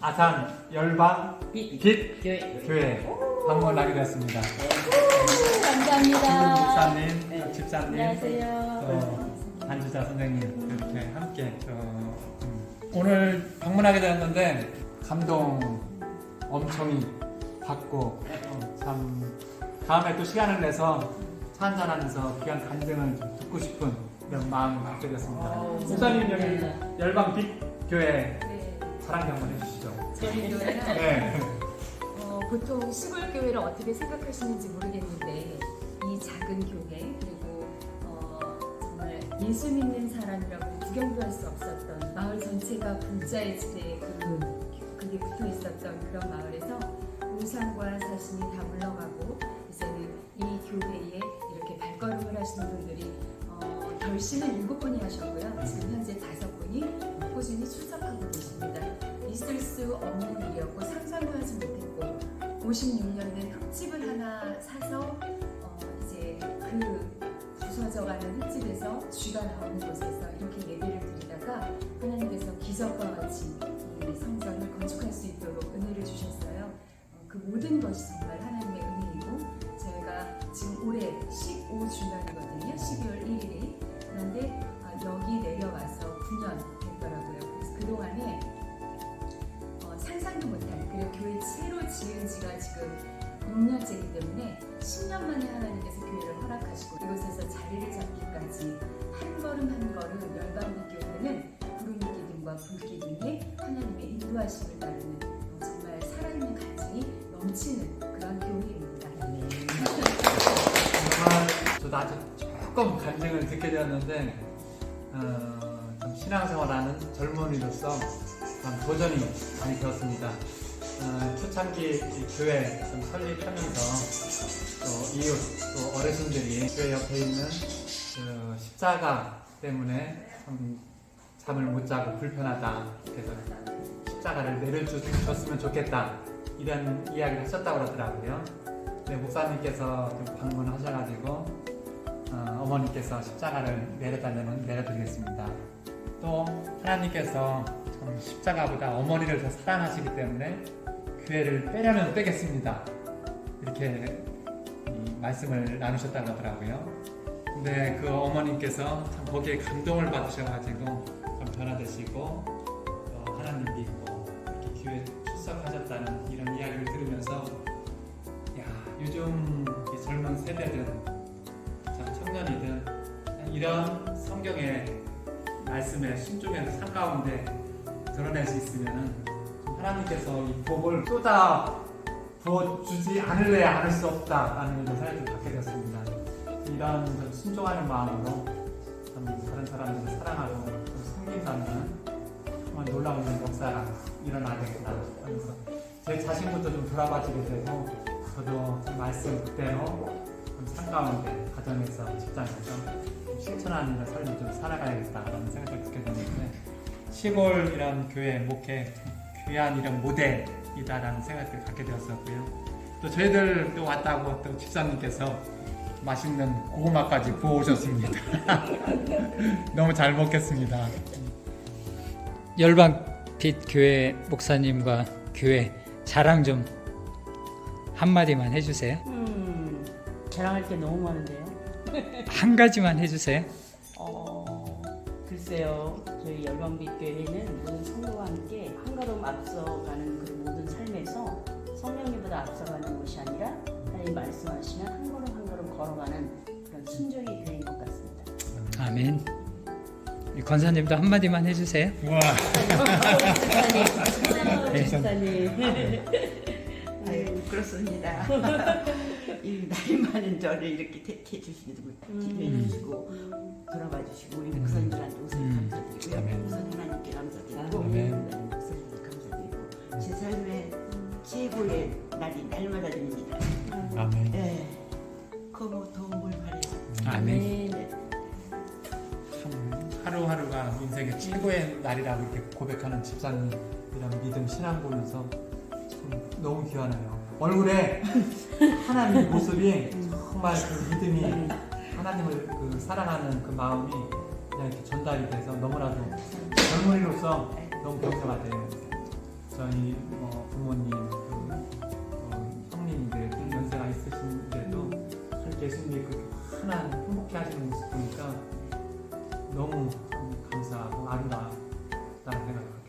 아산 열방 빛. 빛 교회. 교회 방문하게 되었습니다. 감사합니다. 목사님, 네. 집사님, 안녕하세요. 또 반주자 선생님 이렇게 함께 저, 음, 오늘 방문하게 되었는데 감동 엄청 받고 어, 참 다음에 또 시간을 내서 차 한잔하면서 귀한 간증을 좀 듣고 싶은 그런 마음을 갖게 됐습니다. 어, 목사님 여기 감사합니다. 열방 빛 교회 네, 자랑 한번 해주시죠. 저희 교회는 네. 어, 보통 시골 교회를 어떻게 생각하시는지 모르겠는데 이 작은 교회 그리고 어, 정말 예수 믿는 사람이라고 구경도 할 수 없었던 마을 전체가 분자의 지대에 그, 그게 붙어 있었던 그런 마을에서 우상과 사신이 다 물러가고 이제는 이 교회에 이렇게 발걸음을 하시는 분들이 어, 결심은 일곱 분이 하셨고요. 지금 현재 다섯 분이 꾸준히 출석하고 계십니다. 있을 수 없는 일이었고 상상도 하지 못했고 56년 된 흙집을 하나 사서 어, 이제 그 부서져가는 흙집에서 쥐가 나오는 곳에서 이렇게 예배를 드리다가 하나님께서 기적과 같이 이 성전을 건축할 수 있도록 은혜를 주셨어요. 어, 그 모든 것이 정말 하나님의 은혜이고 저희가 지금 올해 15주년이거든요. 12월 1일 6년째이기 때문에 10년 만에 하나님께서 교회를 허락하시고 이곳에서 자리를 잡기까지 한 걸음 한 걸음 열방비 교회는 구름 기둥과 불 기둥에 하나님의 인도하심을 따르는 어, 정말 살아있는 간증이 넘치는 그런 교회입니다. 정말 저도 아주 조금 간증을 듣게 되었는데 어, 좀 신앙생활하는 젊은이로서 참 도전이 많이 되었습니다. 어, 초창기 이 교회 좀 설립하면서 또 이웃 또 어르신들이 교회 옆에 있는 그 십자가 때문에 참 잠을 못 자고 불편하다 그래서 십자가를 내려줬으면 좋겠다 이런 이야기를 하셨다고 그러더라고요. 네, 목사님께서 좀 방문하셔가지고 어, 머니께서 십자가를 내려달라면 내려드리겠습니다. 또 하나님께서 참 십자가보다 어머니를 더 사랑하시기 때문에 교회를 빼려면 빼겠습니다. 이렇게 이 말씀을 나누셨다고 하더라고요. 근데 그 어머님께서 참 거기에 감동을 받으셔가지고 좀 변화되시고 또 하나님 믿고 이렇게 교회 출석하셨다는 이런 이야기를 들으면서 야, 요즘 이 젊은 세대든 참 청년이든 이런 성경의 말씀에 순종해서 삶 가운데 드러낼 수 있으면 하나님께서 이 복을 쏟아 부어주지 않을래야 않을 수 없다라는 이런 생각을 갖게 되었습니다. 이런 좀 순종하는 마음으로 참 다른 사람들을 사랑하고 좀 섬긴다는 정말 놀라운 역사가 일어나겠구나 하면서 제 자신부터 좀 돌아봐지게 되고 저도 좀 말씀 그대로 좀삶 가운데 가정에서 직장에서 좀 실천하는 삶을 좀 살아가야겠다라는 생각을 듣게 됐는데 시골 이런 교회 목회 귀한 이런 모델이다라는 생각을 갖게 되었었고요. 또 저희들 또 왔다고 또 집사님께서 맛있는 고구마까지 구워 오셨습니다. 너무 잘 먹겠습니다. 열방 빛 교회 목사님과 교회 자랑 좀 한마디만 해주세요. 음, 자랑할 게 너무 많은데요. 한 가지만 해주세요. 어, 글쎄요. 저희 열방빛 교회는 모든 성도와 함께 한 걸음 앞서가는 그 모든 삶에서 성령님보다 앞서가는 것이 아니라 하나님 말씀하시면 한 걸음 한 걸음 걸어가는 그런 순종의 교회인 것 같습니다. 아멘. 권사님도 한마디만 해주세요. 와, 네. 집사님. 아유 그렇습니다. 이 나이 많은 저를 이렇게 택해 주시고 기도해 주시고 돌아봐 주시고 우리 목사님들한테 우선 음. 감사드리고요. 우선 하나님께 감사드리고 목사님께 감사드리고 제 삶의 최고의 날이 날마다 됩니다. 아멘. 예, 그뭐 도움을 바래요. 아멘. 참 하루하루가 인생의 최고의 날이라고 이렇게 고백하는 집사님 이런 믿음 신앙 보면서 참 너무 귀하네요. 얼굴에 하나님의 그 모습이 정말 그 믿음이 하나님을 그 사랑하는 그 마음이 그냥 이렇게 전달이 돼서 너무나도 젊은이로서 너무 경사가 돼요. 저희 어, 부모님, 그, 어, 형님들 좀 연세가 있으신데도 예수님이 그 하나 행복해 하시는 모습 보니까 너무 감사하고 아름다웠다는 생각을 합니다.